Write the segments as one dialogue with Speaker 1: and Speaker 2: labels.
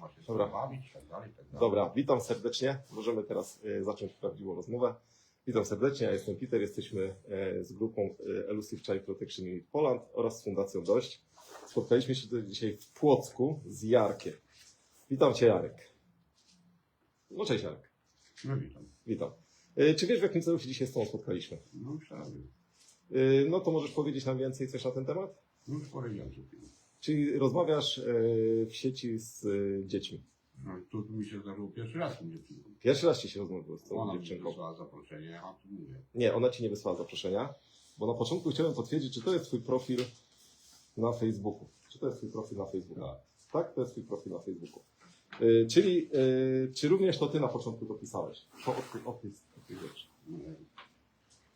Speaker 1: właśnie
Speaker 2: Dobra.
Speaker 1: bawić i tak dalej, tak dalej.
Speaker 2: Dobra, witam serdecznie. Możemy teraz e, zacząć prawdziwą rozmowę. Witam serdecznie, ja jestem Peter, jesteśmy e, z grupą e, Elusive Child Protection Unit Poland oraz z Fundacją Dość. Spotkaliśmy się tutaj dzisiaj w Płocku z Jarkiem. Witam Cię Jarek. No cześć Jarek,
Speaker 1: No witam.
Speaker 2: witam. E, Czy wiesz w jakim celu się dzisiaj z Tobą spotkaliśmy?
Speaker 1: No już.
Speaker 2: E, No to możesz powiedzieć nam więcej coś na ten temat?
Speaker 1: No już powiedziałem chwilą.
Speaker 2: Czyli rozmawiasz e, w sieci z e, dziećmi.
Speaker 1: No i tu mi się zdarzyło pierwszy raz tą dziewczyną.
Speaker 2: Pierwszy raz Ci się rozmawiało z tą
Speaker 1: Ona mi
Speaker 2: dziewczynką.
Speaker 1: wysłała zaproszenie, a tu mówię.
Speaker 2: Nie, ona ci nie wysłała zaproszenia, bo na początku chciałem potwierdzić, czy to jest twój profil na Facebooku. Czy to jest twój profil na Facebooku?
Speaker 1: Tak.
Speaker 2: Tak, to jest twój profil na Facebooku. Y, czyli, y, czy również to ty na początku to pisałeś? To.
Speaker 1: No,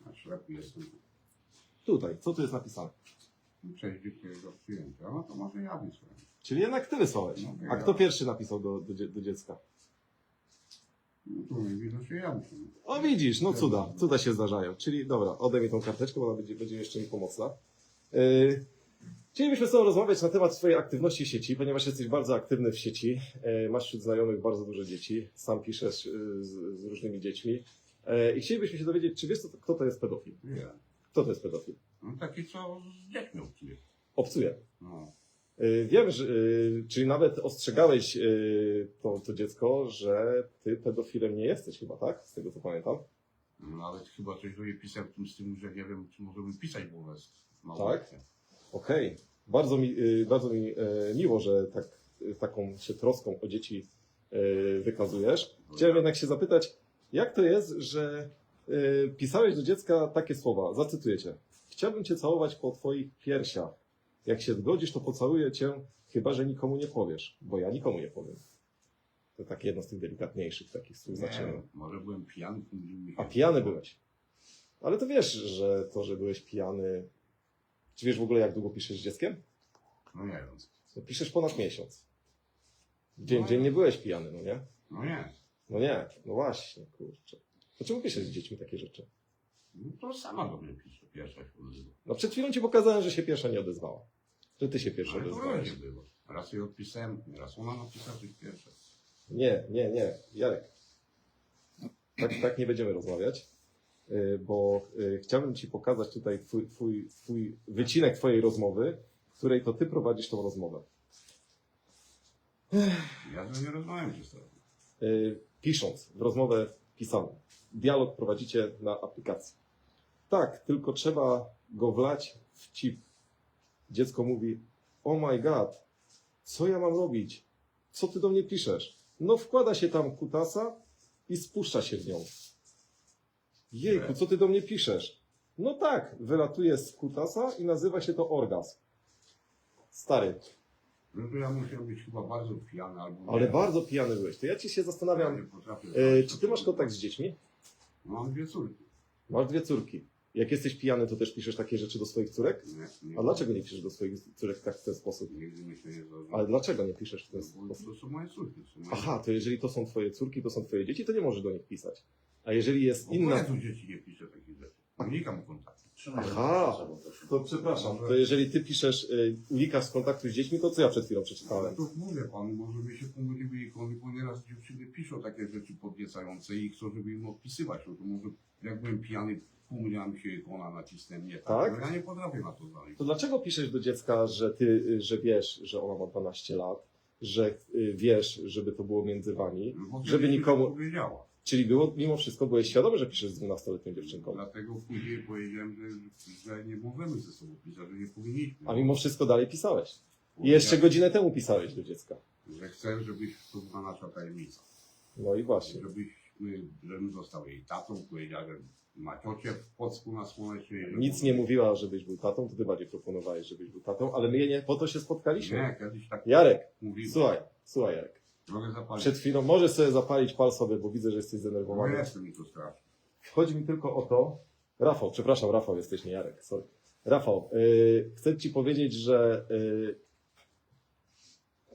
Speaker 1: a ślepy jestem.
Speaker 2: Tutaj, co tu jest napisane?
Speaker 1: Dziękuję za przyjęcie. No to może ja wysłałem.
Speaker 2: Czyli jednak ty wysłałeś.
Speaker 1: No,
Speaker 2: A
Speaker 1: ja.
Speaker 2: kto pierwszy napisał do, do, dzie- do dziecka?
Speaker 1: No to widocznie ja muszę.
Speaker 2: O widzisz, no cuda, cuda się zdarzają. Czyli dobra, odejmij tą karteczkę, bo ona będzie, będzie jeszcze mi pomocna. Yy, chcielibyśmy z Tobą rozmawiać na temat swojej aktywności w sieci, ponieważ jesteś bardzo aktywny w sieci, yy, masz wśród znajomych bardzo dużo dzieci, sam piszesz yy, z, z różnymi dziećmi yy, i chcielibyśmy się dowiedzieć, czy wiesz, co to, kto to jest pedofil? Kto to jest pedofil?
Speaker 1: No taki co z dziećmi obcuje.
Speaker 2: Obcuje.
Speaker 1: No.
Speaker 2: Yy, wiem, że, yy, czyli nawet ostrzegałeś yy, to, to dziecko, że Ty pedofilem nie jesteś chyba, tak? Z tego co pamiętam.
Speaker 1: no nawet chyba coś do jej pisałem w tym z tym, że nie wiem, czy możemy pisać, was ma
Speaker 2: Tak? Okej, bardzo mi, y, bardzo mi miło, że tak, y, taką się troską o dzieci wykazujesz. Chciałem jednak się zapytać, jak to jest, że pisałeś do dziecka takie słowa, zacytuję cię. Chciałbym cię całować po twoich piersiach. Jak się zgodzisz, to pocałuję cię, chyba że nikomu nie powiesz, bo ja nikomu nie powiem. To takie jedno z tych delikatniejszych takich zaczynam.
Speaker 1: może byłem pijany.
Speaker 2: A pijany byłeś. Ale to wiesz, że to, że byłeś pijany. Czy wiesz w ogóle, jak długo piszesz z dzieckiem?
Speaker 1: No nie wiem.
Speaker 2: No piszesz ponad miesiąc. Dzień,
Speaker 1: No.
Speaker 2: dzień nie byłeś pijany, no nie?
Speaker 1: No nie.
Speaker 2: No nie, no właśnie, kurczę. Dlaczego piszesz z dziećmi takie rzeczy?
Speaker 1: No to sama do mnie pisze, pierwsza się odezwa.
Speaker 2: No przed chwilą ci pokazałem, że się pierwsza nie odezwała. Że ty się pierwsza
Speaker 1: Ale to
Speaker 2: odezwałeś.
Speaker 1: różnie było. Raz jej odpisałem, raz ona napisała coś pierwsze.
Speaker 2: Nie, nie, nie, Jarek. Tak, tak nie będziemy rozmawiać, y, bo y, chciałbym ci pokazać tutaj twój, twój, twój wycinek twojej rozmowy, w której to ty prowadzisz tą rozmowę.
Speaker 1: Ja to nie rozmawiam się z tobą.
Speaker 2: y, pisząc w rozmowę pisaną. Dialog prowadzicie na aplikacji. Tak, tylko trzeba go wlać w chip. Dziecko mówi: Oh my god, co ja mam robić? Co ty do mnie piszesz? No, wkłada się tam kutasa i spuszcza się w nią. Jejku, co ty do mnie piszesz? No tak, wylatuje z kutasa i nazywa się to orgazm. Stary,
Speaker 1: No to ja musiałem być chyba bardzo pijany albo
Speaker 2: ale
Speaker 1: nie.
Speaker 2: bardzo pijany byłeś. To ja ci się
Speaker 1: Ja
Speaker 2: zastanawiam,
Speaker 1: nie potrafię
Speaker 2: e, czy ty masz kontakt z dziećmi?
Speaker 1: Mam dwie córki.
Speaker 2: Masz dwie córki. Jak jesteś pijany, to też piszesz takie rzeczy do swoich córek?
Speaker 1: Nie, nie,
Speaker 2: A dlaczego nie piszesz do swoich córek tak w ten sposób?
Speaker 1: Nigdy mi się nie zdarzyło.
Speaker 2: Ale dlaczego nie piszesz w ten
Speaker 1: No, bo
Speaker 2: sposób?
Speaker 1: to są moje córki. To są moje
Speaker 2: Aha, to jeżeli to są twoje córki, to są twoje dzieci, to nie możesz do nich pisać. A jeżeli jest
Speaker 1: ogóle
Speaker 2: inna...
Speaker 1: tu dzieci nie piszę takich rzeczy. Unikam kontaktu.
Speaker 2: Aha, to przepraszam, to jeżeli ty piszesz, y, unikasz kontaktu z dziećmi, to co ja przed chwilą
Speaker 1: Ale
Speaker 2: przeczytałem?
Speaker 1: to mówię panu, może by się pomyliły ikony, bo nieraz dziewczyny piszą takie rzeczy podniecające i chcą, żeby im odpisywać. No to może jak byłem pijany, pomyliła mi się ikona, nacisnąłem nie tak.
Speaker 2: Tak?
Speaker 1: No ja nie potrafię na to znaleźć.
Speaker 2: To dlaczego piszesz do dziecka, że ty, y, że wiesz, że ona ma 12 lat, że y, wiesz, żeby to było między wami,
Speaker 1: No, bo
Speaker 2: żeby
Speaker 1: mi
Speaker 2: nikomu...
Speaker 1: powiedziała.
Speaker 2: Czyli było, mimo wszystko byłeś świadomy, że piszesz z 12-letnią dziewczynką.
Speaker 1: Dlatego później powiedziałem, że, że nie możemy ze sobą pisać, że nie powinniśmy.
Speaker 2: A mimo wszystko dalej pisałeś. I jeszcze godzinę temu pisałeś do dziecka.
Speaker 1: Że chcę, żebyś to była nasza tajemnica.
Speaker 2: No i właśnie.
Speaker 1: Żebyśmy, żebym został jej tatą, powiedział, że ma ciocię w Płocku na Słonecznej. że
Speaker 2: Nic nie mówiła, żebyś był tatą, to ty bardziej proponowałeś, żebyś był tatą, ale my nie po to się spotkaliśmy.
Speaker 1: Nie, kiedyś tak
Speaker 2: Jarek,
Speaker 1: mówiłem.
Speaker 2: słuchaj, słuchaj Jarek.
Speaker 1: Mogę zapalić.
Speaker 2: Przed chwilą możesz sobie zapalić pal sobie, bo widzę, że jesteś
Speaker 1: Bo
Speaker 2: zdenerwowany.
Speaker 1: jestem mi to strasznie.
Speaker 2: Chodzi mi tylko o to. Rafał, przepraszam, Rafał jesteś, nie Jarek, sorry. Rafał, yy, chcę ci powiedzieć, że yy,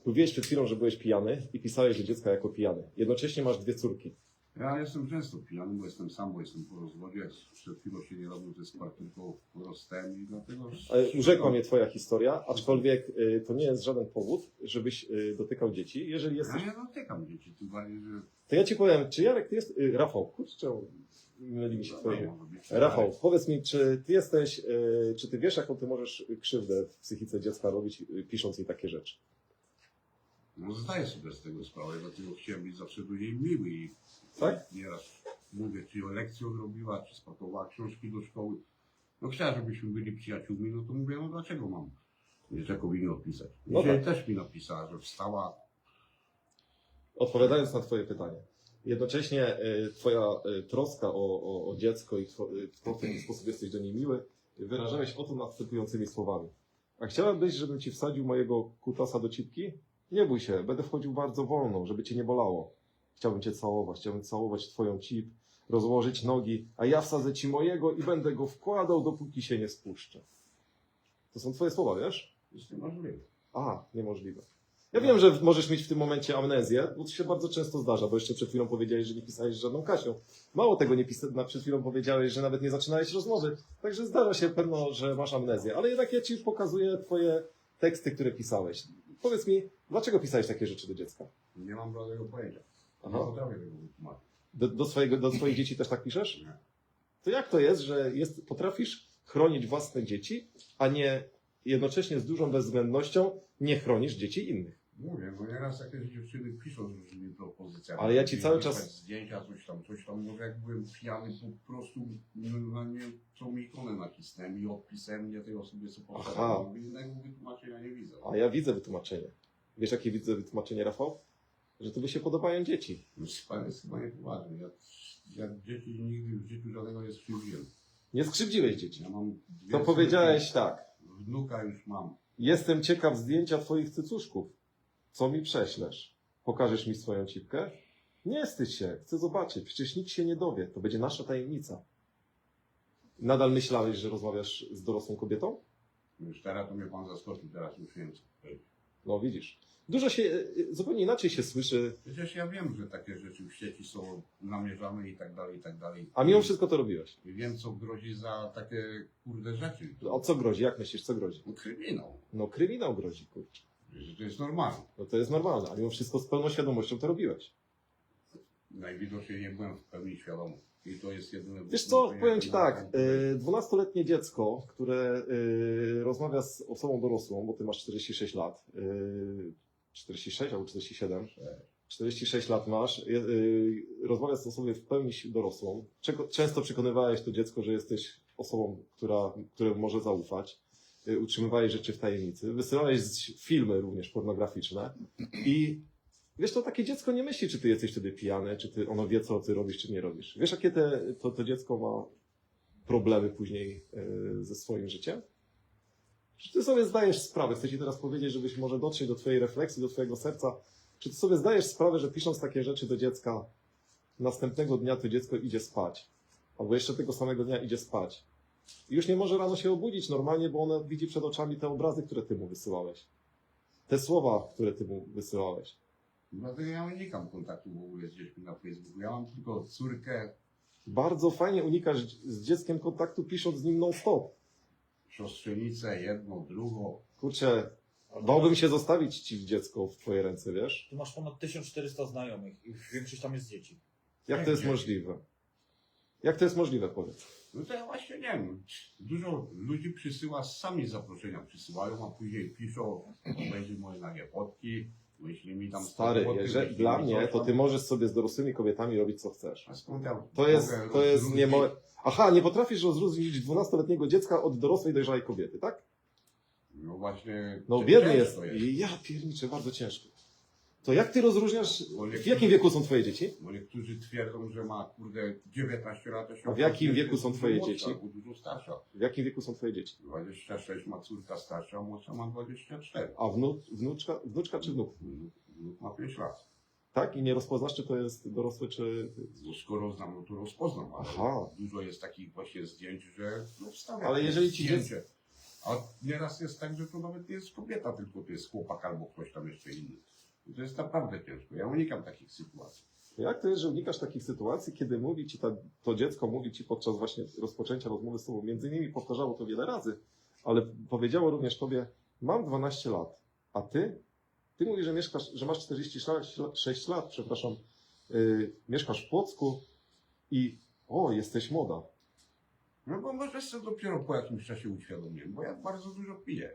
Speaker 2: mówiłeś przed chwilą, że byłeś pijany i pisałeś do dziecka jako pijany. Jednocześnie masz dwie córki.
Speaker 1: Ja jestem często pijany, bo jestem sam, bo jestem po rozwodzie. Przed chwilą się nie robił, to jest tylko rozstałem i dlatego...
Speaker 2: Ale Urzekła mnie twoja historia, aczkolwiek y, to nie jest żaden powód, żebyś y, dotykał dzieci. Jeżeli jesteś...
Speaker 1: Ja nie dotykam dzieci, tym bardziej, że...
Speaker 2: To ja ci powiem, czy Jarek, ty jest... y, Rafał, kurczę, myli mi się twoje...
Speaker 1: może być-
Speaker 2: Rafał, powiedz mi, czy ty jesteś, y, czy ty wiesz, jaką ty możesz krzywdę w psychice dziecka robić, y, pisząc jej takie rzeczy?
Speaker 1: No zdaję sobie z tego sprawę, dlatego chciałem być zawsze do niej miły i
Speaker 2: Tak?
Speaker 1: nieraz mówię, czy ją lekcję odrobiła, czy spakowała książki do szkoły. No chciała, żebyśmy byli przyjaciółmi, no to mówię, no dlaczego mam dzieciakowi nie odpisać?
Speaker 2: No
Speaker 1: Dzisiaj
Speaker 2: tak.
Speaker 1: też mi napisała, że wstała,
Speaker 2: Odpowiadając na twoje pytanie. Jednocześnie y, twoja y, troska o, o, o dziecko i two, y, to, w jaki sposób jesteś do niej miły, wyrażałeś o to następującymi słowami. A chciałabyś, żebym ci wsadził mojego kutasa do cipki? Nie bój się, będę wchodził bardzo wolno, żeby cię nie bolało. Chciałbym cię całować, chciałbym całować twoją cip, rozłożyć nogi, a ja wsadzę ci mojego i będę go wkładał, dopóki się nie spuszczę. To są twoje słowa, wiesz?
Speaker 1: jest niemożliwe.
Speaker 2: A, niemożliwe. Ja wiem, że możesz mieć w tym momencie amnezję, bo to się bardzo często zdarza, bo jeszcze przed chwilą powiedziałeś, że nie pisałeś z żadną Kasią. Mało tego nie pisałeś, przed chwilą powiedziałeś, że nawet nie zaczynałeś rozmowy. Także zdarza się pewno, że masz amnezję. Ale jednak ja ci pokazuję twoje teksty, które pisałeś. Powiedz mi, dlaczego pisałeś takie rzeczy do dziecka?
Speaker 1: Nie mam żadnego pojęcia. Nie
Speaker 2: Aha.
Speaker 1: wytłumaczyć.
Speaker 2: Do, do, swojego, do swoich dzieci też tak piszesz?
Speaker 1: Nie.
Speaker 2: To jak to jest, że jest, potrafisz chronić własne dzieci, a nie jednocześnie z dużą bezwzględnością nie chronisz dzieci innych?
Speaker 1: Mówię, no nieraz jakieś dziewczyny piszą z różnymi propozycjami.
Speaker 2: Ale ja ci cały czas-
Speaker 1: Zdjęcia, coś tam, coś tam. Może jak byłem pijany, po prostu no, na nie, tą ikonę nacisnąłem i odpisałem mnie tej osobie, co. Mówię, Innego wytłumaczenia nie widzę.
Speaker 2: A ja widzę wytłumaczenie. Wiesz, jakie widzę wytłumaczenie, Rafał? Że tobie się podobają dzieci.
Speaker 1: No, Pan jest chyba niepoważny. Ja, ja dzieci nigdy w życiu żadnego nie skrzywdziłem.
Speaker 2: Nie skrzywdziłeś dzieci.
Speaker 1: Ja mam dwie
Speaker 2: To powiedziałeś tak.
Speaker 1: Wnuka już mam.
Speaker 2: Jestem ciekaw zdjęcia twoich cycuszków. Co mi prześlesz? Pokażesz mi swoją cipkę? Nie wstydź się, chcę zobaczyć. Przecież nikt się nie dowie. To będzie nasza tajemnica. Nadal myślałeś, że rozmawiasz z dorosłą kobietą?
Speaker 1: Już teraz to mnie pan zaskoczył, teraz już wiem co powiedzieć.
Speaker 2: No widzisz. Dużo się, y, zupełnie inaczej się słyszy,
Speaker 1: Przecież ja wiem, że takie rzeczy w sieci są namierzane i tak dalej, i tak dalej.
Speaker 2: a mimo wszystko to robiłeś.
Speaker 1: I wiem, co grozi za takie kurde rzeczy.
Speaker 2: O co grozi? Jak myślisz, co grozi?
Speaker 1: No, kryminał.
Speaker 2: No kryminał grozi, kurczę.
Speaker 1: Że to jest normalne.
Speaker 2: No to jest normalne, ale mimo wszystko z pełną świadomością to robiłeś.
Speaker 1: Najwidoczniej nie byłem w pełni świadomy. I to jest jedyne...
Speaker 2: Wiesz co, powiem Ci tak, y, dwunastoletnie dziecko, które y, rozmawia z osobą dorosłą, bo Ty masz 46 lat, y, 46 albo 47, 46 lat masz, y, y, rozmawia z osobą w pełni dorosłą. Często przekonywałeś to dziecko, że jesteś osobą, która, której może zaufać. Utrzymywałeś rzeczy w tajemnicy. Wysyłałeś filmy również pornograficzne. I wiesz, to takie dziecko nie myśli, czy ty jesteś wtedy pijany, czy ty, ono wie, co ty robisz, czy nie robisz. Wiesz, jakie te, to, to dziecko ma problemy później y, ze swoim życiem? Czy ty sobie zdajesz sprawę, chcę ci teraz powiedzieć, żebyś może dotrzeć do twojej refleksji, do twojego serca, czy ty sobie zdajesz sprawę, że pisząc takie rzeczy do dziecka, następnego dnia to dziecko idzie spać, albo jeszcze tego samego dnia idzie spać. I już nie może rano się obudzić normalnie, bo ono widzi przed oczami te obrazy, które ty mu wysyłałeś. Te słowa, które ty mu wysyłałeś.
Speaker 1: Dlatego ja unikam kontaktu w ogóle z dziećmi na Facebooku. Ja mam tylko córkę,
Speaker 2: Bardzo fajnie unikasz z dzieckiem kontaktu, pisząc z nim non-stop.
Speaker 1: siostrzenicę, jedną, drugą.
Speaker 2: Kurczę, bałbym się zostawić ci dziecko w twoje ręce, wiesz?
Speaker 3: Tu masz ponad 1400 znajomych i większość tam jest dzieci.
Speaker 2: Jak to jest możliwe? Jak to jest możliwe, powiedz?
Speaker 1: No to ja właśnie nie wiem. Dużo ludzi przysyła sami zaproszenia, przysyłają, a później piszą, będzie moje nagie fotki, mi tam
Speaker 2: Stary,
Speaker 1: fotki,
Speaker 2: jeżeli, dla
Speaker 1: mi
Speaker 2: mnie
Speaker 1: coś
Speaker 2: to
Speaker 1: tam.
Speaker 2: ty możesz sobie z dorosłymi kobietami robić co chcesz.
Speaker 1: A skąd ja
Speaker 2: To jest,
Speaker 1: mogę
Speaker 2: to jest nie mo... Aha, nie potrafisz rozróżnić dwunastoletniego dziecka od dorosłej, dojrzałej kobiety, tak?
Speaker 1: No właśnie.
Speaker 2: No biedny jest. ja pierniczę, bardzo ciężko. To jak ty rozróżniasz,
Speaker 1: Bo
Speaker 2: w
Speaker 1: niektórzy-
Speaker 2: jakim wieku są twoje dzieci?
Speaker 1: Bo niektórzy twierdzą, że ma kurde 19 lat, a się
Speaker 2: A w jakim wieku są twoje dzieci?
Speaker 1: albo dużo starsza.
Speaker 2: W jakim wieku są twoje dzieci?
Speaker 1: 26 ma córka starsza, a młodsza ma 24.
Speaker 2: A wnu, wnuczka, wnuczka czy wnuk?
Speaker 1: Wnuk- Wnuk ma 5 lat.
Speaker 2: Tak? I nie rozpoznasz, czy to jest dorosły, czy...
Speaker 1: No skoro znam, no to rozpoznam. Ale
Speaker 2: Aha.
Speaker 1: Dużo jest takich właśnie zdjęć, że no wstawiam
Speaker 2: Ale jeżeli ci
Speaker 1: zdjęcie. A nieraz jest tak, że to nawet nie jest kobieta, tylko to jest chłopak albo ktoś tam jeszcze inny. I to jest naprawdę ciężko. Ja unikam takich sytuacji.
Speaker 2: Jak to jest, że unikasz takich sytuacji, kiedy mówi ci ta, to dziecko mówi ci podczas właśnie rozpoczęcia rozmowy z tobą, między innymi powtarzało to wiele razy, ale powiedziało również tobie, mam 12 lat, a ty? Ty mówisz, że mieszkasz, że masz 46 lat, przepraszam, yy, mieszkasz w Płocku i o, jesteś młoda.
Speaker 1: No bo może sobie dopiero po jakimś czasie uświadomiłem, bo ja bardzo dużo piję.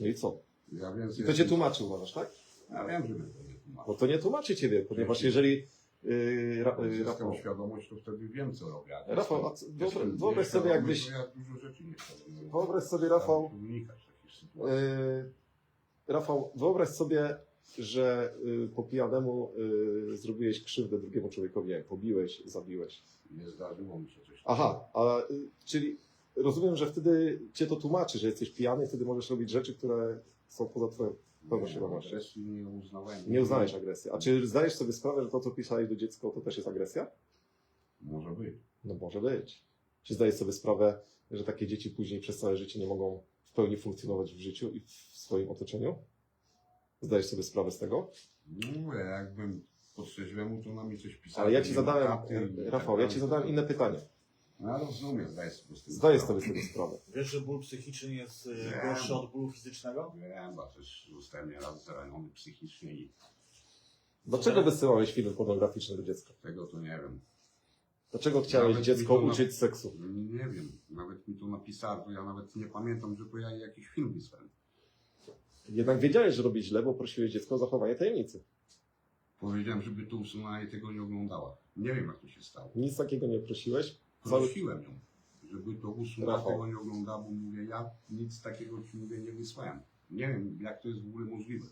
Speaker 2: No i co?
Speaker 1: Ja
Speaker 2: I to cię tłumaczy, uważasz, tak?
Speaker 1: Ja wiem, że to nie tłumaczy.
Speaker 2: No to nie tłumaczy ciebie, ponieważ jeżeli yy, ra, yy,
Speaker 1: zyskam
Speaker 2: Rafał,
Speaker 1: świadomość, to wtedy wiem, co robię. Jak
Speaker 2: Rafał,
Speaker 1: jestem-
Speaker 2: a co- wyobraź-
Speaker 1: jestem
Speaker 2: wyobraź sobie,
Speaker 1: nieświadomy,
Speaker 2: jakbyś-
Speaker 1: to Ja dużo rzeczy nie świadomy.
Speaker 2: wyobraź sobie, Rafał,
Speaker 1: Staram się unikać takich sytuacji.
Speaker 2: Yy, Rafał, wyobraź sobie, że yy, po pijanemu yy, zrobiłeś krzywdę drugiemu człowiekowi, nie pobiłeś, zabiłeś.
Speaker 1: Nie zdarzyło mi się coś
Speaker 2: Aha, a, yy, czyli rozumiem, że wtedy cię to tłumaczy, że jesteś pijany i wtedy możesz robić rzeczy, które są poza twoją... pełną
Speaker 1: Nie, nie uznawałem.
Speaker 2: Nie uznajesz agresji. A czy zdajesz sobie sprawę, że to, co pisałeś do dziecka, to też jest agresja?
Speaker 1: Może być.
Speaker 2: No może być. Czy zdajesz sobie sprawę, że takie dzieci później przez całe życie nie mogą w pełni funkcjonować w życiu i w swoim otoczeniu? Zdajesz sobie sprawę z tego?
Speaker 1: No jakbym po trzeźwemu, to na mnie coś pisał.
Speaker 2: Ale ja ci zadałem,
Speaker 1: tak
Speaker 2: Rafał, ja
Speaker 1: dalej.
Speaker 2: ci zadałem inne pytanie.
Speaker 1: No ja rozumiem, zdaję sobie z tego
Speaker 2: Zdaję
Speaker 1: sprawę.
Speaker 2: sobie z tego sprawę.
Speaker 3: Wiesz, że ból psychiczny jest y,
Speaker 1: Wiem.
Speaker 3: gorszy od bólu fizycznego?
Speaker 1: Wiem, bo też zostałem nieraz zraniony psychicznie i
Speaker 2: Dlaczego wysyłałeś filmy pornograficzne do dziecka?
Speaker 1: tego to nie wiem.
Speaker 2: Dlaczego chciałeś
Speaker 1: Nawet
Speaker 2: dziecko uczyć seksu?
Speaker 1: Nie wiem, nawet mi to napisałem, to ja nawet nie pamiętam, że to ja jakiś film wysłałem.
Speaker 2: Jednak wiedziałeś, że robi źle, bo prosiłeś dziecko o zachowanie tajemnicy.
Speaker 1: Powiedziałem, żeby to usunęła i tego nie oglądała. Nie wiem, jak to się stało.
Speaker 2: Nic takiego nie prosiłeś.
Speaker 1: Prosiłem ją, żeby to tego nie oglądała, bo mówię, ja nic takiego ci mówię nie wysłałem. Nie wiem, jak to jest w ogóle możliwe.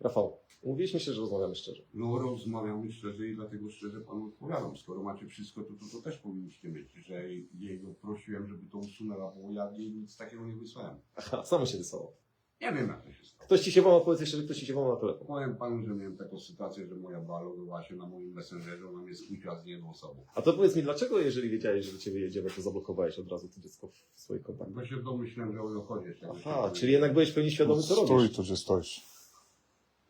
Speaker 2: Rafał, mówiliśmy się, że rozmawiamy szczerze.
Speaker 1: No rozmawiamy szczerze i dlatego szczerze panu odpowiadam. Skoro macie wszystko, to, to, to też powinniście mieć, że jej go prosiłem, żeby to usunęła, bo ja jej nic takiego nie wysłałem.
Speaker 2: Aha, samo się wysyłało.
Speaker 1: Nie wiem, jak to się stało.
Speaker 2: Ktoś ci się wołał, powiedz jeszcze, że ktoś ci się wołał na telefon.
Speaker 1: Powiem panu, że miałem taką sytuację, że moja balowała się na moim messengerze, ona mnie skłóciła z jedną osobą.
Speaker 2: A to powiedz mi, dlaczego, jeżeli wiedziałeś, że do ciebie jedziemy, to zablokowałeś od razu to dziecko w swoich kontaktach?
Speaker 1: Bo się domyślałem, że o to chodzi.
Speaker 2: Aha, czyli jednak byłeś w pełni świadomy, co
Speaker 4: Stój
Speaker 2: robisz.
Speaker 4: tu, gdzie stoisz.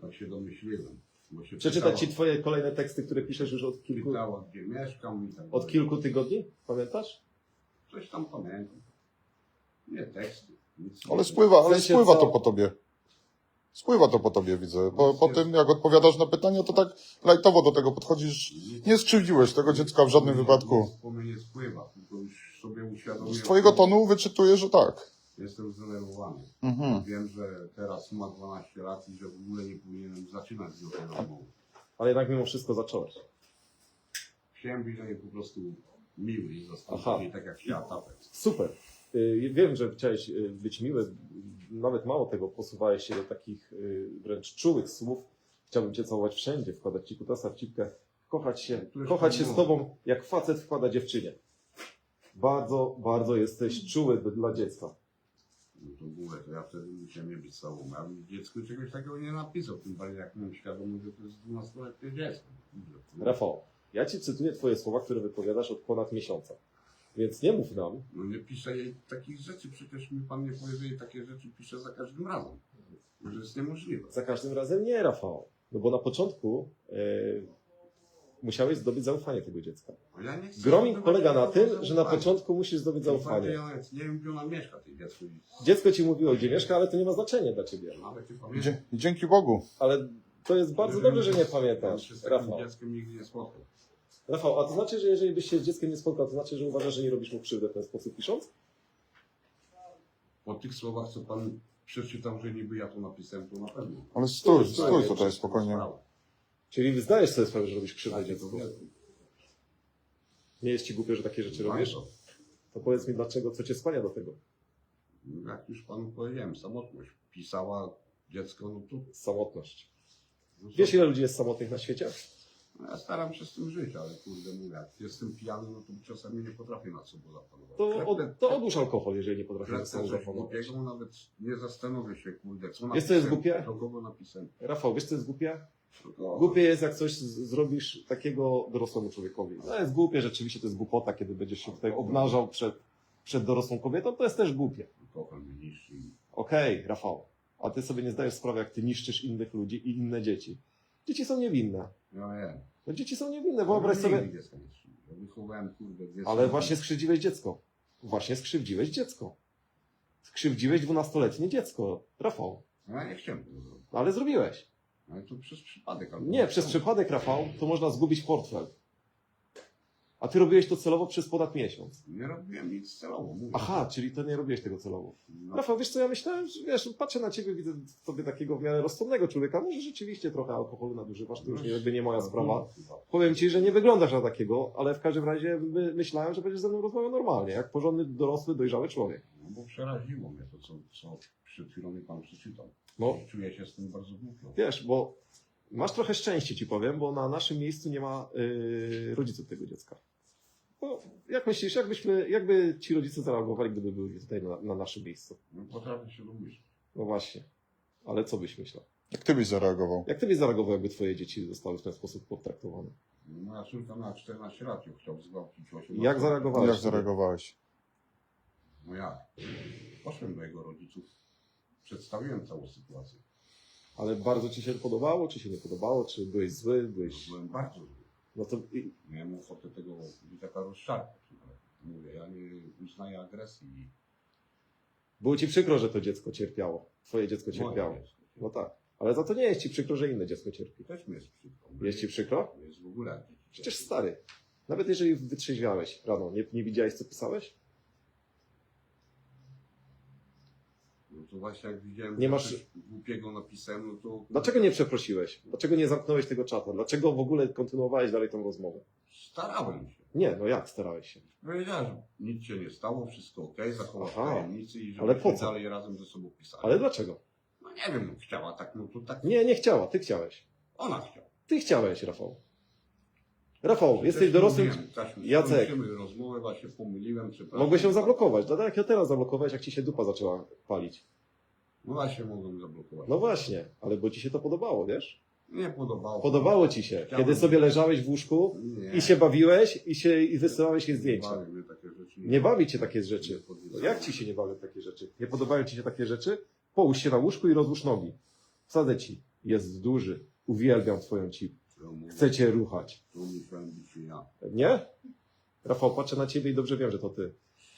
Speaker 1: Tak się domyśliłem. Bo się
Speaker 2: Przeczytać ci twoje kolejne teksty, które piszesz już od kilku,
Speaker 1: Pytała, gdzie mieszkam i tak
Speaker 2: od
Speaker 1: dalej.
Speaker 2: kilku tygodni? Pamiętasz?
Speaker 1: Coś tam pamiętam. Nie teksty.
Speaker 4: Ale spływa, ale
Speaker 2: W sensie
Speaker 4: spływa
Speaker 2: co?
Speaker 4: to po tobie. Spływa to po tobie, widzę. Po, po tym, jak odpowiadasz na pytania, to tak lajtowo do tego podchodzisz. Nie skrzywdziłeś tego dziecka w żadnym wypadku.
Speaker 1: Nic po mnie nie spływa, tylko już sobie uświadomiłem.
Speaker 4: Z twojego tonu wyczytuję, że tak.
Speaker 1: Jestem zdenerwowany.
Speaker 4: Mhm.
Speaker 1: Wiem, że teraz ma 12 lat i że w ogóle nie powinienem zaczynać z rozmowy.
Speaker 2: Ale jednak mimo wszystko zacząłeś.
Speaker 1: Chciałem być niej po prostu miły i
Speaker 2: Aha.
Speaker 1: jej tak jak chciała tapet.
Speaker 2: Super. Y, Wiem, że chciałeś y, być miły. Nawet mało tego, posuwałeś się do takich y, wręcz czułych słów. Chciałbym cię całować wszędzie, wkładać ci kutasa w cipkę, kochać się, kochać się z
Speaker 1: było.
Speaker 2: tobą, jak facet wkłada dziewczynie. Bardzo, bardzo jesteś czuły dla dziecka.
Speaker 1: No to w ogóle, to ja wtedy musiałem nie być sobą. Ja bym dziecku czegoś takiego nie napisał, tym bardziej jak mam świadomość, że to jest 12-letnie dziecko.
Speaker 2: Rafał, ja ci cytuję twoje słowa, które wypowiadasz od ponad miesiąca. Więc nie mów nam,
Speaker 1: No nie piszę jej takich rzeczy, przecież mi pan nie powie, że jej takie rzeczy pisze za każdym razem. Że jest niemożliwe.
Speaker 2: za każdym razem nie, Rafał. No bo na początku e, musiałeś zdobyć zaufanie tego dziecka.
Speaker 1: A ja nie chcę zdobywać
Speaker 2: polega na tym, że na
Speaker 1: zaufania.
Speaker 2: początku musisz zdobyć
Speaker 1: Tym bardziej
Speaker 2: zaufanie.
Speaker 1: Ja nawet nie wiem, gdzie ona mieszka, tej dziecko. i-
Speaker 2: Dziecko ci mówiło, gdzie mieszka, ale to nie ma znaczenia dla ciebie.
Speaker 1: Nawet nie
Speaker 4: I,
Speaker 1: pamiętam.
Speaker 4: dzie- dzięki Bogu.
Speaker 2: Ale to jest bardzo dobrze, że nie pamiętasz, Rafał.
Speaker 1: dzieckiem nigdy nie spotkał.
Speaker 2: Rafał, a to znaczy, że jeżeli byś się z dzieckiem nie spotkał, to znaczy, że uważasz, że nie robisz mu krzywdy w ten sposób pisząc?
Speaker 1: Po tych słowach, co pan przeczytał, że niby ja to napisałem, to na pewno.
Speaker 4: Ale stój,
Speaker 2: Stój,
Speaker 4: stój tutaj spokojnie.
Speaker 2: Czyli zdajesz sobie sprawę, że robisz krzywdę dziecku. Nie jest ci głupio, że takie rzeczy robisz? To powiedz mi dlaczego, co cię skłania do tego?
Speaker 1: Jak już panu powiedziałem, samotność. Pisała dziecko, no to...
Speaker 2: Samotność.
Speaker 1: No,
Speaker 2: Wiesz, ile ludzi jest samotnych na świecie?
Speaker 1: No ja staram się z tym żyć, ale kurde mówię, jak jestem pijany, no to czasami nie potrafię nad sobą zapanować.
Speaker 2: To,
Speaker 1: Klepnę-
Speaker 2: to odłóż alkohol, jeżeli nie potrafisz
Speaker 1: klepnę
Speaker 2: ze sobą
Speaker 1: coś
Speaker 2: zapanować.
Speaker 1: głupiego, nawet nie zastanowię się, kurde, co
Speaker 2: Wiesz, co jest głupie?
Speaker 1: Do kogo napisałem.
Speaker 2: Rafał, wiesz co jest głupie?
Speaker 1: Tylko-
Speaker 2: Głupie jest, jak coś z- zrobisz takiego dorosłemu człowiekowi. No jest głupie, rzeczywiście to jest głupota, kiedy będziesz się tutaj obnażał przed, przed dorosłą kobietą, to jest też głupie.
Speaker 1: Kocham mnie niższy i
Speaker 2: Okej, Rafał, a ty sobie nie zdajesz sprawy, jak ty niszczysz innych ludzi i inne dzieci. Dzieci są niewinne.
Speaker 1: Ja wiem.
Speaker 2: No dzieci są niewinne, wyobraź
Speaker 1: Ja
Speaker 2: sobie.
Speaker 1: nigdy dziecka nie skrzywdziłem. Ja wychowałem kurde dwie
Speaker 2: Ale właśnie skrzywdziłeś dziecko. Właśnie skrzywdziłeś dziecko. Skrzywdziłeś dwunastoletnie dziecko. Rafał.
Speaker 1: No Ja nie chciałem tego zrobić.
Speaker 2: Ale zrobiłeś.
Speaker 1: Ale to przez przypadek. albo
Speaker 2: Nie, przez przypadek, Rafał, to można zgubić portfel. A ty robiłeś to celowo przez ponad miesiąc.
Speaker 1: Nie robiłem nic celowo. Mówię.
Speaker 2: Aha, czyli to nie robiłeś tego celowo.
Speaker 1: No,
Speaker 2: Rafał, wiesz co, ja myślałem, że wiesz, patrzę na ciebie, widzę w tobie takiego w miarę rozsądnego człowieka. Może rzeczywiście trochę alkoholu nadużywasz, to już nie, jakby nie moja sprawa. Powiem ci, że nie wyglądasz na takiego, ale w każdym razie my, myślałem, że będziesz ze mną rozmawiał normalnie, jak porządny, dorosły, dojrzały człowiek.
Speaker 1: No bo przeraziło mnie to, co, co przed chwilą mi pan przeczytał.
Speaker 2: No,
Speaker 1: Czuję się z tym bardzo głupio.
Speaker 2: wiesz, bo masz trochę szczęście, ci powiem, bo na naszym miejscu nie ma yy, rodziców tego dziecka. Bo jak myślisz, jakbyśmy, jakby ci rodzice zareagowali, gdyby byli tutaj na, na naszym miejscu?
Speaker 1: No, potrafię się domyślić.
Speaker 2: No właśnie. Ale co byś myślał?
Speaker 4: Jak ty byś zareagował?
Speaker 2: Jak ty byś zareagował, jakby twoje dzieci zostały w ten sposób potraktowane?
Speaker 1: Moja córka miała 14 lat, ją chciał zgwałcić 18
Speaker 2: Jak zareagowałeś?
Speaker 4: Jak zareagowałeś?
Speaker 1: No jak? Poszłem do jego rodziców, przedstawiłem całą sytuację.
Speaker 2: Ale bardzo ci się podobało, czy się nie podobało, czy byłeś zły, byłeś...
Speaker 1: Byłem bardzo zły.
Speaker 2: No to
Speaker 1: Miałem ochotę tego dzieciaka rozszarpać. ale Mówię, ja nie uznaję agresji. i
Speaker 2: było ci przykro, że to dziecko cierpiało. Twoje dziecko cierpiało.
Speaker 1: dziecko.
Speaker 2: No tak. Ale za to nie jest ci przykro, że inne dziecko cierpi.
Speaker 1: Też mi jest przykro.
Speaker 2: Jest ci przykro?
Speaker 1: Jest w ogóle.
Speaker 2: Przecież stary. Nawet jeżeli wytrzeźwiałeś rano, nie, nie widziałeś, co pisałeś?
Speaker 1: To właśnie jak widziałem,
Speaker 2: Nie masz-
Speaker 1: coś głupiego napisałem, no to
Speaker 2: Dlaczego nie przeprosiłeś? Dlaczego nie zamknąłeś tego czata? Dlaczego w ogóle kontynuowałeś dalej tą rozmowę?
Speaker 1: starałem się.
Speaker 2: Nie, no jak starałeś się?
Speaker 1: Powiedziałem, że nic się nie stało, wszystko ok, zachować
Speaker 2: Aha.
Speaker 1: tajemnicy i
Speaker 2: Ale po
Speaker 1: żebyśmy
Speaker 2: co?
Speaker 1: dalej razem ze sobą pisali.
Speaker 2: Ale dlaczego?
Speaker 1: No nie wiem, no chciała tak, no to tak.
Speaker 2: Nie, nie chciała, ty chciałeś.
Speaker 1: Ona chciała.
Speaker 2: Ty chciałeś, Rafał. Rafał, jesteś dorosłym...
Speaker 1: mówiłem, Kasiu,
Speaker 2: Jacek.
Speaker 1: rozmowę, właśnie pomyliłem, przepraszam.
Speaker 2: Mogłeś ją zablokować. Dlatego jak ją teraz zablokowałeś, jak ci się dupa zaczęła palić.
Speaker 1: No właśnie mogłem zablokować.
Speaker 2: No właśnie, ale bo ci się to podobało, wiesz?
Speaker 1: Nie podobało.
Speaker 2: Podobało ci się,
Speaker 1: Chciałem-
Speaker 2: kiedy sobie leżałeś w łóżku
Speaker 1: Nie.
Speaker 2: i się bawiłeś i, się, i wysyłałeś jej zdjęcia.
Speaker 1: Bawią mnie takie rzeczy.
Speaker 2: Nie bawi cię takie rzeczy. No jak ci się nie bawią takie rzeczy? Nie podobają ci się takie rzeczy? Połóż się na łóżku i rozłóż nogi. Wsadzę ci. Jest duży. Uwielbiam twoją cip. Chcę cię ruchać.
Speaker 1: To musiałem być ja.
Speaker 2: Nie? Rafał, patrzę na ciebie i dobrze wiem, że to ty.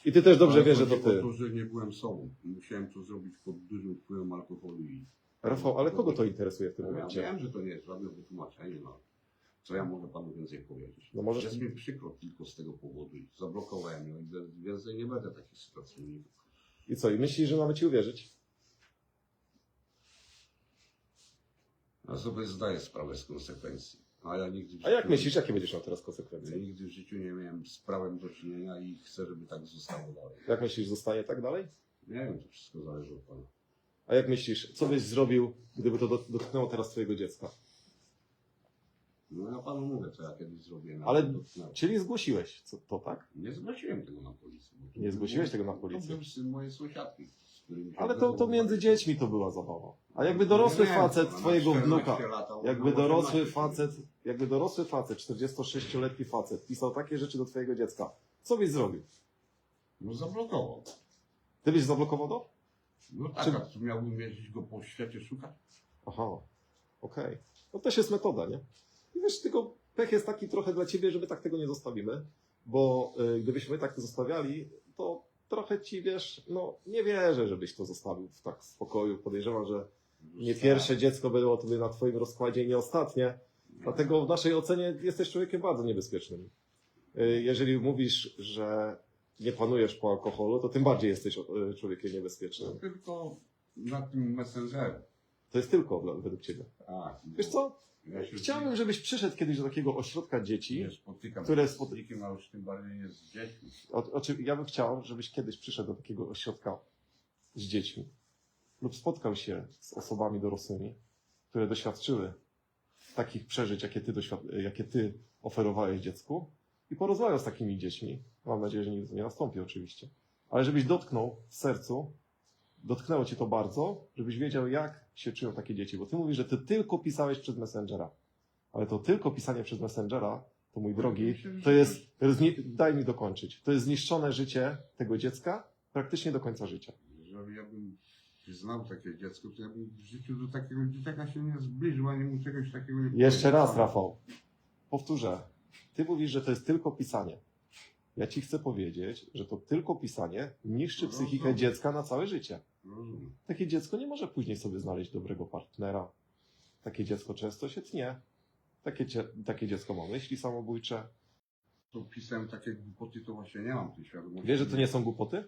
Speaker 2: I ty też dobrze
Speaker 1: Ale
Speaker 2: wiesz, że to
Speaker 1: chodzi o
Speaker 2: ty.
Speaker 1: to, że nie byłem sobą. Musiałem to zrobić pod dużym wpływem alkoholu i...
Speaker 2: Rafał, ale kogo to interesuje w tym
Speaker 1: ja
Speaker 2: momencie?
Speaker 1: wiem, że to nie jest żadne wytłumaczenie, no. Co ja mogę panu więcej powiedzieć?
Speaker 2: No możesz-
Speaker 1: Jest mi przykro tylko z tego powodu i zablokowałem ją i więcej nie będę takich sytuacji unikał.
Speaker 2: I co? I myślisz, że mamy ci uwierzyć?
Speaker 1: Ja sobie zdaję sprawę z konsekwencji. A ja nigdy w
Speaker 2: A jak
Speaker 1: życiu-
Speaker 2: myślisz, jakie będziesz miał teraz
Speaker 1: Ja
Speaker 2: konsekwencje?
Speaker 1: nigdy w życiu nie miałem z prawem do czynienia i chcę, żeby tak zostało dalej.
Speaker 2: Jak myślisz, zostanie tak dalej?
Speaker 1: Nie wiem, to wszystko zależy od pana.
Speaker 2: A jak myślisz, co byś zrobił, gdyby to dot- dotknęło teraz twojego dziecka?
Speaker 1: No ja panu mówię, co ja kiedyś zrobiłem.
Speaker 2: Ale-
Speaker 1: to-
Speaker 2: Czyli zgłosiłeś co, to, tak?
Speaker 1: Nie zgłosiłem tego na policję. bo to
Speaker 2: Nie zgłosiłeś tego na policję?
Speaker 1: To był syn mojej sąsiadki. Się
Speaker 2: Ale to, to między dziećmi to była zabawa. A jakby dorosły
Speaker 1: Nie,
Speaker 2: facet
Speaker 1: ona
Speaker 2: twojego
Speaker 1: 14
Speaker 2: wnuka,
Speaker 1: lata, ona
Speaker 2: jakby
Speaker 1: ma
Speaker 2: dorosły
Speaker 1: 18
Speaker 2: facet, jakby dorosły facet, 46-letni facet pisał takie rzeczy do twojego dziecka, co byś zrobił?
Speaker 1: No zablokował.
Speaker 2: Ty byś zablokował to?
Speaker 1: No tak,
Speaker 2: Czy-
Speaker 1: a co miałbym jeździć go po świecie szukać?
Speaker 2: Aha, okej. To też jest metoda, nie? I wiesz, tylko pech jest taki trochę dla ciebie, że my tak tego nie zostawimy, bo y, gdybyśmy tak to zostawiali, to trochę ci, wiesz, no nie wierzę, żebyś to zostawił w tak spokoju. Podejrzewam, że nie pierwsze dziecko było tobie na twoim rozkładzie i nie ostatnie. Dlatego w naszej ocenie jesteś człowiekiem bardzo niebezpiecznym. Y, Jeżeli mówisz, że nie panujesz po alkoholu, to tym bardziej jesteś y, człowiekiem
Speaker 1: No
Speaker 2: niebezpiecznym.
Speaker 1: tylko na tym messengerze.
Speaker 2: To jest tylko według ciebie.
Speaker 1: Tak.
Speaker 2: Wiesz co?
Speaker 1: Ja się
Speaker 2: Chciałbym, żebyś przyszedł kiedyś do takiego ośrodka dzieci.
Speaker 1: nie spotykam
Speaker 2: które
Speaker 1: się z
Speaker 2: spoty-
Speaker 1: nikim, a już tym bardziej nie z dziećmi.
Speaker 2: O, o czym ja bym chciał, żebyś kiedyś przyszedł do takiego ośrodka z dziećmi lub spotkał się z osobami dorosłymi, które doświadczyły takich przeżyć, jakie ty, doświad- jakie ty oferowałeś dziecku i porozmawiał z takimi dziećmi. Mam nadzieję, że nigdy to nie nastąpi oczywiście. Ale żebyś dotknął w sercu, dotknęło cię to bardzo, żebyś wiedział, jak się czują takie dzieci. Bo ty mówisz, że ty tylko pisałeś przez Messengera. Ale to tylko pisanie przez Messengera, to mój drogi, to jest, to jest nie, daj mi dokończyć, to jest zniszczone życie tego dziecka praktycznie do końca życia.
Speaker 1: Jeżeli ja bym znał takie dziecko, to ja bym w życiu do takiego dzieciaka się nie zbliżył, ani mu czegoś takiego nie
Speaker 2: Jeszcze raz, Rafał. powtórzę. Ty mówisz, że to jest tylko pisanie. Ja ci chcę powiedzieć, że to tylko pisanie niszczy
Speaker 1: No,
Speaker 2: psychikę dziecka na całe życie.
Speaker 1: Rozumiem.
Speaker 2: Takie dziecko nie może później sobie znaleźć dobrego partnera. Takie dziecko często się tnie. Takie, takie dziecko ma myśli samobójcze.
Speaker 1: To pisałem takie głupoty, to właśnie nie mam tej świadomości.
Speaker 2: Wiesz, że to nie są głupoty?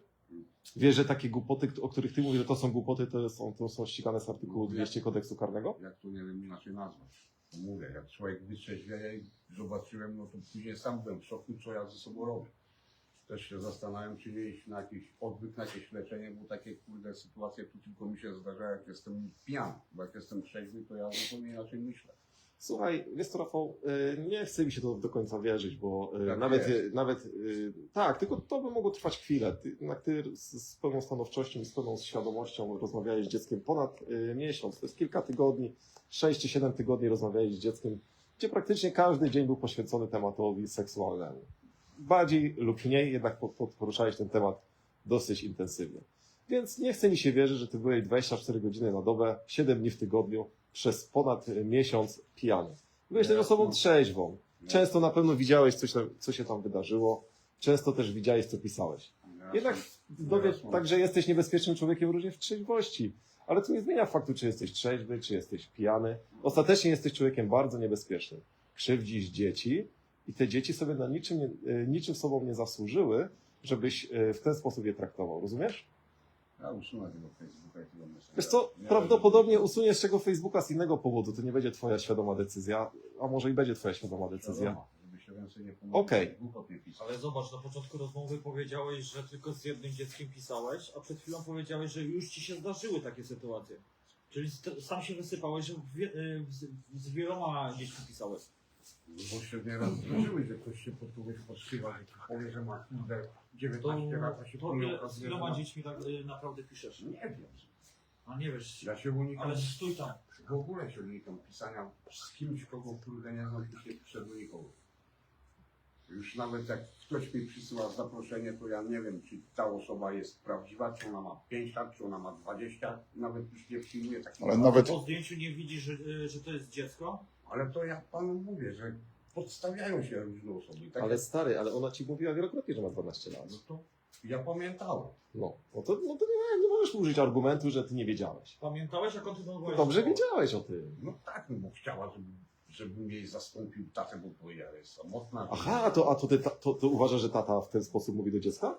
Speaker 2: Wiesz, że takie głupoty, o których ty mówisz, że to są głupoty, to są, to są ścigane z artykułu 200 kodeksu karnego?
Speaker 1: Jak to nie wiem inaczej nazwać. Mówię, jak człowiek wytrzeźwieje i zobaczyłem, no to później sam byłem w szoku, co ja ze sobą robię. Też się zastanawiam, czy nie iść na jakiś odwyk, na jakieś leczenie, bo takie kurde sytuacje tu tylko mi się zdarza, jak jestem pijany. Bo jak jestem trzeźwy, to ja zupełnie inaczej myślę.
Speaker 2: Słuchaj, wiesz co, Rafał, y, nie chce mi się to do końca wierzyć, bo y,
Speaker 1: Tak
Speaker 2: nawet,
Speaker 1: jest.
Speaker 2: nawet y, tak, tylko to by mogło trwać chwilę. Ty, ty z, pełną stanowczością i z pełną świadomością rozmawiałeś z dzieckiem ponad miesiąc, to jest kilka tygodni, 6 czy 7 tygodni rozmawiałeś z dzieckiem, gdzie praktycznie każdy dzień był poświęcony tematowi seksualnemu. Bardziej lub mniej, jednak po, po, poruszałeś ten temat dosyć intensywnie. Więc nie chce mi się wierzyć, że ty byłeś 24 godziny na dobę, 7 dni w tygodniu, przez ponad y, miesiąc pijany. Byłeś też osobą
Speaker 1: no.
Speaker 2: trzeźwą. Często na pewno widziałeś coś, co się tam wydarzyło. Często też widziałeś, co pisałeś. Jednak
Speaker 1: sam-
Speaker 2: dowiesz
Speaker 1: ja
Speaker 2: tak, że jesteś niebezpiecznym człowiekiem również w trzeźwości. Ale to nie zmienia faktu, czy jesteś trzeźwy, czy jesteś pijany. Ostatecznie jesteś człowiekiem bardzo niebezpiecznym. Krzywdzisz dzieci i te dzieci sobie na niczym, y, niczym sobą nie zasłużyły, żebyś y, w ten sposób je traktował. Rozumiesz?
Speaker 1: Ja usunę tego Facebooka i tego Messengera.
Speaker 2: Wiesz co,
Speaker 1: Nie
Speaker 2: prawdopodobnie usuniesz tego Facebooka z innego powodu. To nie będzie twoja świadoma decyzja, a może i będzie twoja świadoma decyzja. Okej.
Speaker 1: Pisać.
Speaker 3: Ale zobacz, na początku rozmowy powiedziałeś, że tylko z jednym dzieckiem pisałeś, a przed chwilą powiedziałeś, że już ci się zdarzyły takie sytuacje. Czyli sam się wysypałeś, że y, z, z wieloma dziećmi pisałeś.
Speaker 1: Bo się nieraz zdarzyły, że ktoś się pod kogoś podszywa, ci powie, że ma kurde
Speaker 3: To,
Speaker 1: 19 lat, a się
Speaker 3: to
Speaker 1: później
Speaker 3: wie, z
Speaker 1: okazuje, że ma-
Speaker 3: dziećmi tak y, naprawdę piszesz.
Speaker 1: Nie wiem.
Speaker 3: A nie wiesz,
Speaker 1: Ja się unikam,
Speaker 3: ale stój tam.
Speaker 1: w ogóle się unikam pisania z kimś, kogo kurde nie znam, się do nikogo. Już nawet jak ktoś mi przysyła zaproszenie, to ja nie wiem, czy ta osoba jest prawdziwa, czy ona ma 5 lat, czy ona ma 20, nawet już nie przyjmuję takich
Speaker 4: Ale nawet-
Speaker 3: Po zdjęciu nie widzisz, że, y, że to jest dziecko?
Speaker 1: Ale to ja panu mówię, że podstawiają się różne osoby. Tak
Speaker 2: Ale
Speaker 1: jak-
Speaker 2: stary, ale ona ci mówiła wielokrotnie, że ma 12 lat.
Speaker 1: no to ja pamiętałem.
Speaker 2: No, no to, no to nie, nie możesz użyć argumentu, że ty nie wiedziałeś.
Speaker 3: Pamiętałeś, a kontynuowałeś?
Speaker 2: Dobrze
Speaker 3: szkołę?
Speaker 2: wiedziałeś o tym.
Speaker 1: No tak, no bo chciała, żeby, żebym jej zastąpił tatę, bo powiedziała, że jest samotna.
Speaker 2: Aha, a to, a to, ty, ta- to, to uważasz, że tata w ten sposób mówi do dziecka?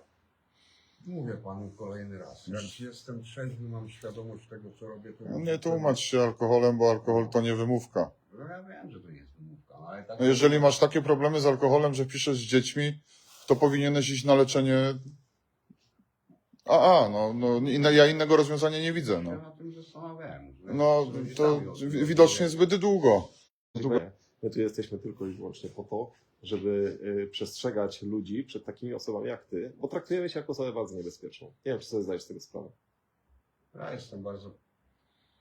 Speaker 1: Mówię panu kolejny raz. Jak jestem trzeźwy, mam świadomość tego, co robię, to...
Speaker 4: No nie tłumacz się alkoholem, bo alkohol to nie wymówka.
Speaker 1: No ja wiem, że to nie jest wymówka, no ale tak...
Speaker 4: No jeżeli masz takie problemy z alkoholem, że piszesz z dziećmi, to powinieneś iść na leczenie. A, a no, no inne, ja innego rozwiązania nie widzę.
Speaker 1: Ja
Speaker 4: No,
Speaker 1: na tym zastanawiałem. że
Speaker 4: no to wi- widocznie zbyt długo.
Speaker 2: Dziękuję. My tu jesteśmy tylko i wyłącznie po to, żeby y, przestrzegać ludzi przed takimi osobami jak ty, bo traktujemy się jako osobę bardzo niebezpieczną. Nie wiem, czy sobie zdajesz z tego sprawę.
Speaker 1: Ja jestem bardzo,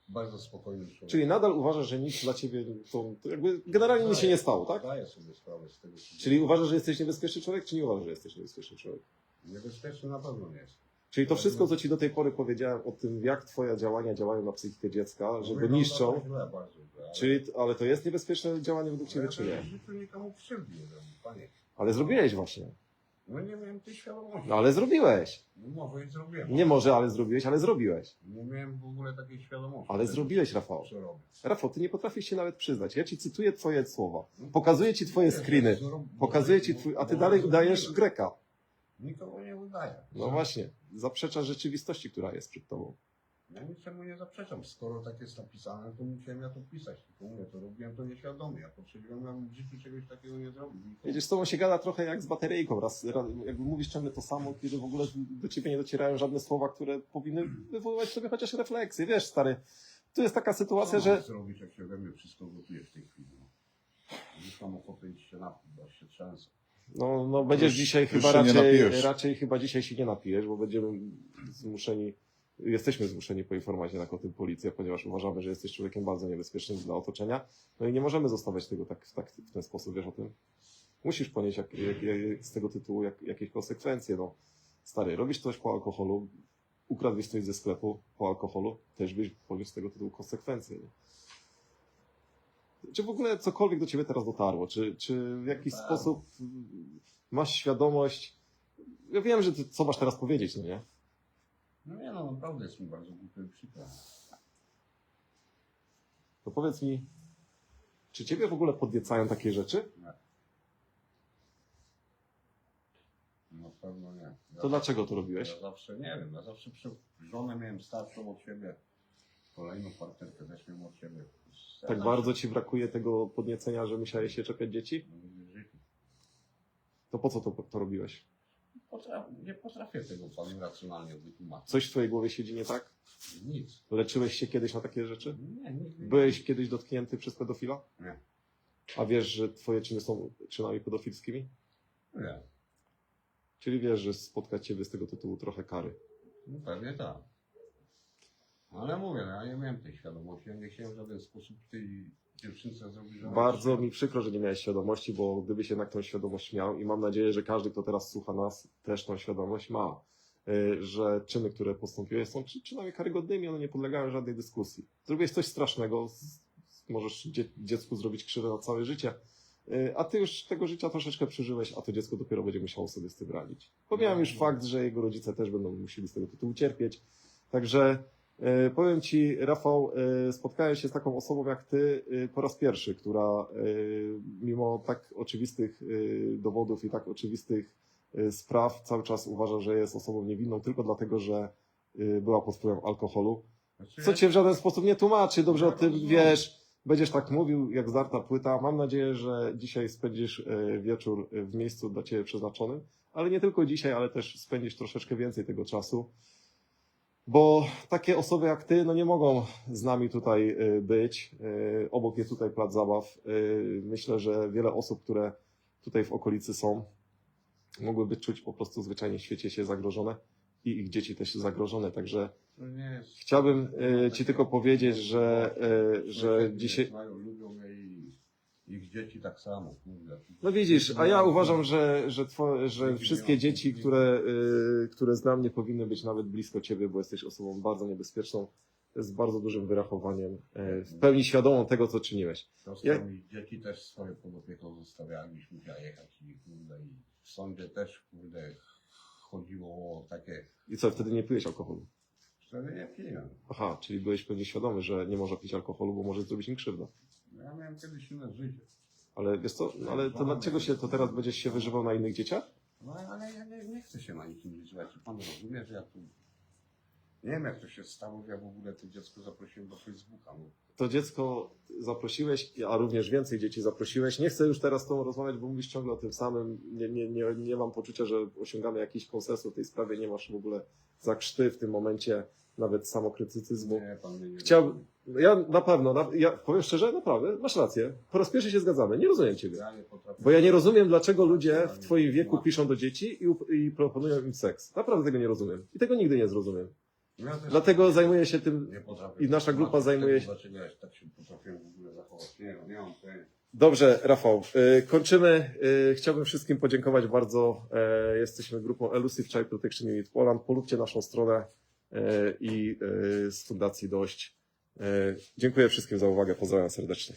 Speaker 1: bardzo spokojny człowiek.
Speaker 2: Czyli nadal uważasz, że nic dla ciebie, to, jakby generalnie nic się nie stało, tak?
Speaker 1: Zdaję sobie sprawę z tego, co
Speaker 2: Czyli uważasz, że jesteś niebezpieczny człowiek, czy nie uważasz, że jesteś niebezpieczny człowiek?
Speaker 1: Niebezpieczny na pewno nie jest.
Speaker 2: Czyli to wszystko, co ci do tej pory powiedziałem o tym, jak twoje działania działają na psychikę dziecka, że go
Speaker 1: Wygląda
Speaker 2: niszczą,
Speaker 1: to Źle, bardzo źle, ale...
Speaker 2: czyli, ale to jest niebezpieczne działanie według ciebie,
Speaker 1: ja
Speaker 2: czy nie?
Speaker 1: w życiu nikomu krzywdy nie zrobił, panie.
Speaker 2: Ale zrobiłeś właśnie.
Speaker 1: No nie miałem tej świadomości.
Speaker 2: No ale zrobiłeś.
Speaker 1: No może i zrobiłem.
Speaker 2: Nie może, ale zrobiłeś, ale zrobiłeś.
Speaker 1: Nie miałem w ogóle takiej świadomości.
Speaker 2: Ale zrobiłeś, Rafał.
Speaker 1: Co robię.
Speaker 2: Rafał, ty nie potrafisz się nawet przyznać. Ja ci cytuję twoje słowa. Pokazuję ci twoje screeny. Pokazuję ci twój, a ty dalej udajesz Greka.
Speaker 1: Nikogo nie udaję.
Speaker 2: No właśnie. Zaprzeczasz rzeczywistości, która jest przed tobą.
Speaker 1: Ja niczemu nie zaprzeczam. Skoro tak jest napisane, to musiałem ja to pisać. Tylko mówię, to robiłem to nieświadomie. Ja potrzebowałem ja bym w życiu czegoś takiego nie zrobił.
Speaker 2: Widzisz, z tobą się gada trochę jak z bateryjką. Raz, raz, jakby mówisz ciągle to samo, kiedy w ogóle do ciebie nie docierają żadne słowa, które powinny wywoływać sobie chociaż refleksję. Wiesz, stary, tu jest taka sytuacja,
Speaker 1: Co
Speaker 2: że
Speaker 1: mam zrobić, jak się we mnie wszystko gotuje w tej chwili. No. Już mam ochotę iść się napić, bo się trzęsę.
Speaker 2: no, no będziesz
Speaker 4: Już-
Speaker 2: dzisiaj
Speaker 4: już
Speaker 2: chyba raczej, raczej chyba dzisiaj się nie napijesz, bo będziemy zmuszeni, jesteśmy zmuszeni poinformować jednak o tym policję, ponieważ uważamy, że jesteś człowiekiem bardzo niebezpiecznym dla otoczenia. No i nie możemy zostawiać tego tak, tak w ten sposób, wiesz o tym? Musisz ponieść jak, jak, jak, z tego tytułu jak, jakieś konsekwencje. No, stary, robisz coś po alkoholu, ukradłeś coś ze sklepu po alkoholu, też byś poniósł z tego tytułu konsekwencje. Nie? czy w ogóle cokolwiek do ciebie teraz dotarło? Czy, czy w jakiś sposób masz świadomość? Ja wiem, że ty, co masz teraz powiedzieć, no nie?
Speaker 1: No nie no, naprawdę jest mi bardzo głupio i przykro.
Speaker 2: To powiedz mi, czy ciebie w ogóle podniecają takie rzeczy?
Speaker 1: Na pewno nie. Ja
Speaker 2: To dlaczego to robiłeś?
Speaker 1: Ja zawsze, nie wiem, ja zawsze przy żonę miałem starszą od siebie. Kolejną partnerkę też miałem od siebie. Ja
Speaker 2: Tak
Speaker 1: zawsze-
Speaker 2: bardzo ci brakuje tego podniecenia, że musiałeś się czepiać dzieci?
Speaker 1: No, nigdy w życiu.
Speaker 2: To po co to, to robiłeś?
Speaker 1: Potraf, nie potrafię tego panu racjonalnie wytłumaczyć.
Speaker 2: Coś w twojej głowie siedzi nie tak?
Speaker 1: Nic.
Speaker 2: Leczyłeś się kiedyś na takie rzeczy?
Speaker 1: Nie, nigdy nie.
Speaker 2: Byłeś kiedyś dotknięty przez pedofila?
Speaker 1: Nie.
Speaker 2: A wiesz, że twoje czyny są czynami pedofilskimi?
Speaker 1: Nie.
Speaker 2: Czyli wiesz, że spotkać ciebie z tego tytułu trochę kary.
Speaker 1: No pewnie tak. Ale mówię, no, ja nie miałem tej świadomości. Ja nie chciałem w żaden sposób tej dziewczynce
Speaker 2: Bardzo
Speaker 1: się-
Speaker 2: mi przykro, że nie miałeś świadomości, bo gdybyś jednak tą świadomość miał i mam nadzieję, że każdy, kto teraz słucha nas, też tą świadomość ma, y, że czyny, które postąpiłeś są czy, czynami karygodnymi, one nie podlegają żadnej dyskusji. Zrobiłeś coś strasznego, z, z, możesz dzie, dziecku zrobić krzywdę na całe życie, y, a ty już tego życia troszeczkę przeżyłeś, a to dziecko dopiero będzie musiało sobie z tym radzić. Pomijam już fakt, że jego rodzice też będą musieli z tego tytułu cierpieć, także Powiem Ci, Rafał, e, spotkałem się z taką osobą jak Ty e, po raz pierwszy, która e, mimo tak oczywistych e, dowodów i tak oczywistych e, spraw cały czas uważa, że jest osobą niewinną tylko dlatego, że e, była pod wpływem alkoholu.
Speaker 1: Znaczy,
Speaker 2: Co Cię w żaden sposób nie tłumaczy, dobrze o tym
Speaker 1: rozumiem.
Speaker 2: wiesz, będziesz tak mówił jak zdarta płyta. Mam nadzieję, że dzisiaj spędzisz e, wieczór e, w miejscu dla Ciebie przeznaczonym, ale nie tylko dzisiaj, ale też spędzisz troszeczkę więcej tego czasu. Bo takie osoby jak ty, no nie mogą z nami tutaj y, być. Y, Obok jest tutaj plac zabaw. Y, Myślę, że wiele osób, które tutaj w okolicy są, mogłyby czuć po prostu zwyczajnie w świecie się zagrożone i ich dzieci też zagrożone. Także chciałbym ci tylko powiedzieć, że, że dzisiaj.
Speaker 1: Znają, lubią mnie i ich dzieci tak samo. Kurde.
Speaker 2: No widzisz, a ja uważam, że, że, two, że wszystkie dzieci, które, y, które znam, nie powinny być nawet blisko ciebie, bo jesteś osobą bardzo niebezpieczną, z bardzo dużym wyrachowaniem, y, w pełni świadomą tego, co czyniłeś.
Speaker 1: Siostra
Speaker 2: Ja-
Speaker 1: mi dzieci też swoje pod opieką zostawiała, gdzieś musiała jechać i kurde i w sądzie też kurde chodziło o takie,
Speaker 2: I co, wtedy nie piłeś alkoholu?
Speaker 1: wtedy nie piłem.
Speaker 2: Aha, czyli byłeś pewnie świadomy, że nie można pić alkoholu, bo może zrobić im krzywdę.
Speaker 1: Ja miałem kiedyś inne życie.
Speaker 2: Ale wiesz co, no ale to dlaczego się, to teraz będziesz się wyżywał na innych dzieciach?
Speaker 1: No ale ja nie, nie chcę się na nikim wyżywać. Czy pan rozumie, że ja tu... Nie wiem jak to się stało, ja w ogóle to dziecko zaprosiłem do Facebooka. No.
Speaker 2: To dziecko zaprosiłeś, a również więcej dzieci zaprosiłeś. Nie chcę już teraz z tobą rozmawiać, bo mówisz ciągle o tym samym. Nie, nie, nie, nie mam poczucia, że osiągamy jakiś konsensus w tej sprawie. Nie masz w ogóle zakrzty w tym momencie nawet samokrytycyzmu.
Speaker 1: Nie, pan mnie nie
Speaker 2: Chciałbym, ja na pewno, na, ja powiem szczerze, naprawdę, masz rację. Po raz pierwszy się zgadzamy. Nie rozumiem ciebie.
Speaker 1: Ja nie potrafię.
Speaker 2: Bo ja nie rozumiem, dlaczego ludzie w twoim wieku piszą do dzieci i, up- i proponują im seks. Naprawdę tego nie rozumiem. I tego nigdy nie zrozumiem.
Speaker 1: Ja też
Speaker 2: Dlatego zajmuję się tym.
Speaker 1: nie potrafię.
Speaker 2: i nasza grupa zajmuje się-
Speaker 1: tak się potrafiłem w ogóle zachować? Nie, nie mam pojęcia.
Speaker 2: Dobrze, Rafał. y, Kończymy. Y, Chciałbym wszystkim podziękować bardzo. E, Jesteśmy grupą Elusive Child Protection Unit Poland. Polubcie naszą stronę i e, z Fundacji Dość. E, Dziękuję wszystkim za uwagę. Pozdrawiam serdecznie.